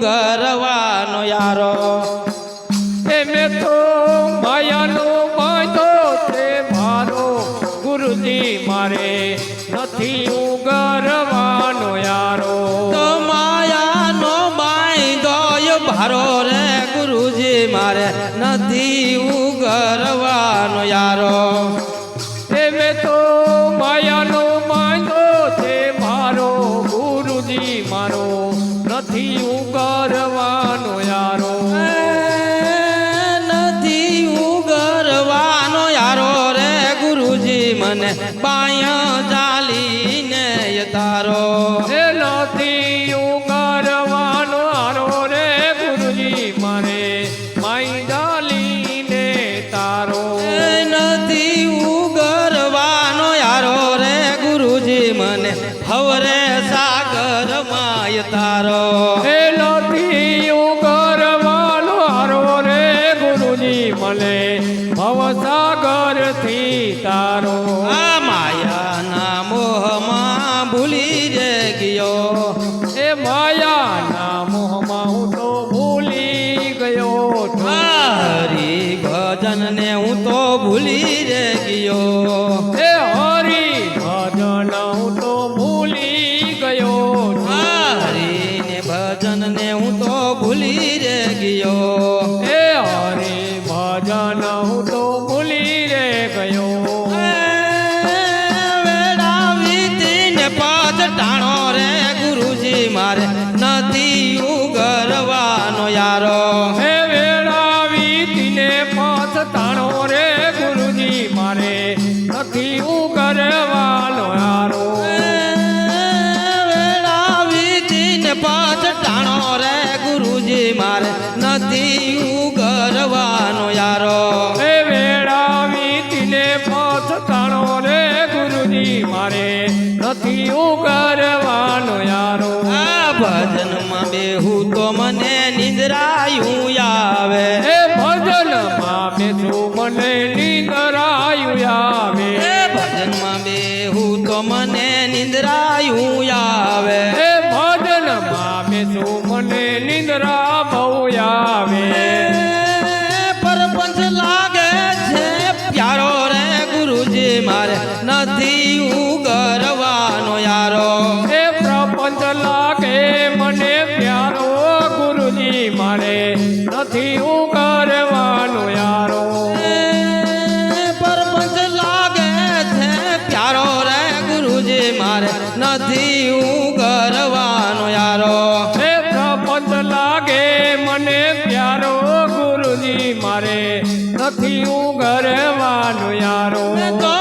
ઉગરવાનો યારો. એમે તો માયાનો બાંધો તે મારો ગુરુજી મારે નથી ઉગરવાનો યારો. તો માયાનો બાંધો ભારો રે ગુરુજી મારે નથી ઉગરવાનો યારો. એમે તો માયાનો બાંધો તે મારો ગુરુજી મારો નથી ઉગરવાનો યારો. નથી ઉગરવાનો યારો રે ગુરુજી મને બાયા ચાલીને તારો એ નથી તારો આ માયાના મોહમાં ભૂલી જ ગયો. એ માયાના નથી ઉગરવાનો હારો. વેડાવીતીને પાંચ ટાણો રે ગુરુજી મારે નથી ઉગરવાનો યારો. એ વેળા વીતીને પાંચ ટાણો રે ગુરુજી મારે નથી ઉગરવાનો યારો. આ ભજનમાં બેહું તો મને નિંદ્રાયું આવે ભજનમાં બેઠું મને નથી ઉગરવાનો યારો. એ પ્રપંચ લાગે મને પ્યારો ગુરુજી મારે નથી ઉગરવાનો યારો. તો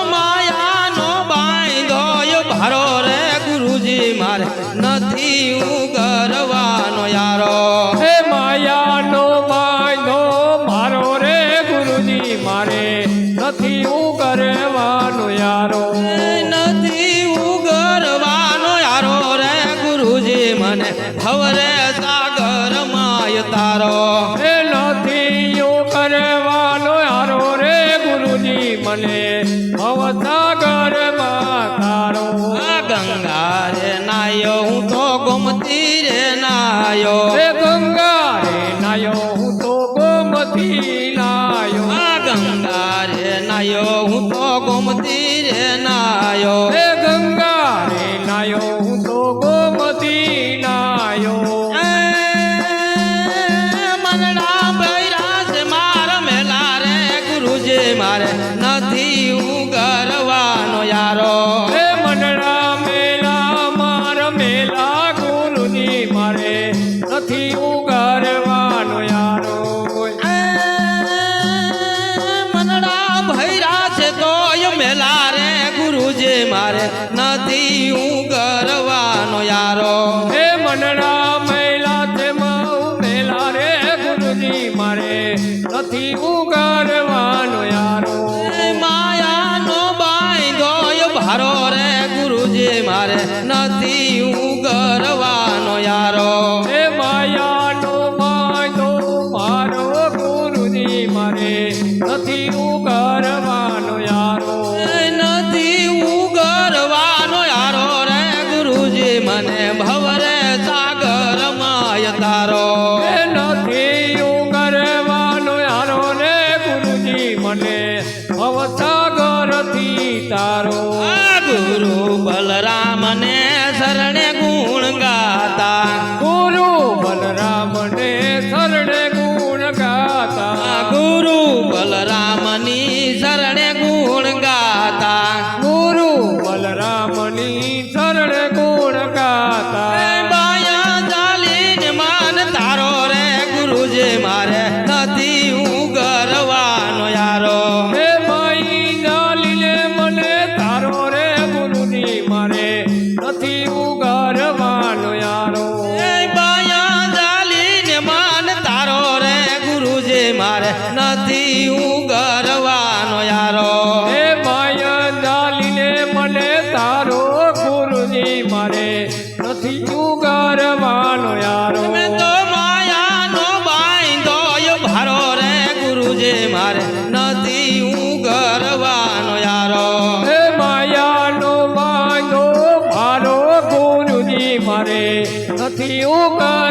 નાયો. એ ગંગા રે નાયો હું તો ગોમતી નાયો. આ ગંગા રે નાયો હું તો ગોમતી રે નાયો. ગુરુજી મારે નથી ઉગારવાનો યારો. માયાનો બાંધો ભારો રે ગુરુજી મારે નથી ઉગરવાનો યારો. ગુરુ બલરામને નથી હું ગરવાનો યારો. હે માયા ડાલીને મને તારો ગુરુજી મારે નથી ઉગારવાનો યારો. તમે તો માયાનો બાંધો ભારો રે ગુરુજી મારે નથી હું ગરવાનો યારો. હે માયાનો બાંધો મારો ગુરુજી મારે નથી ઉગાર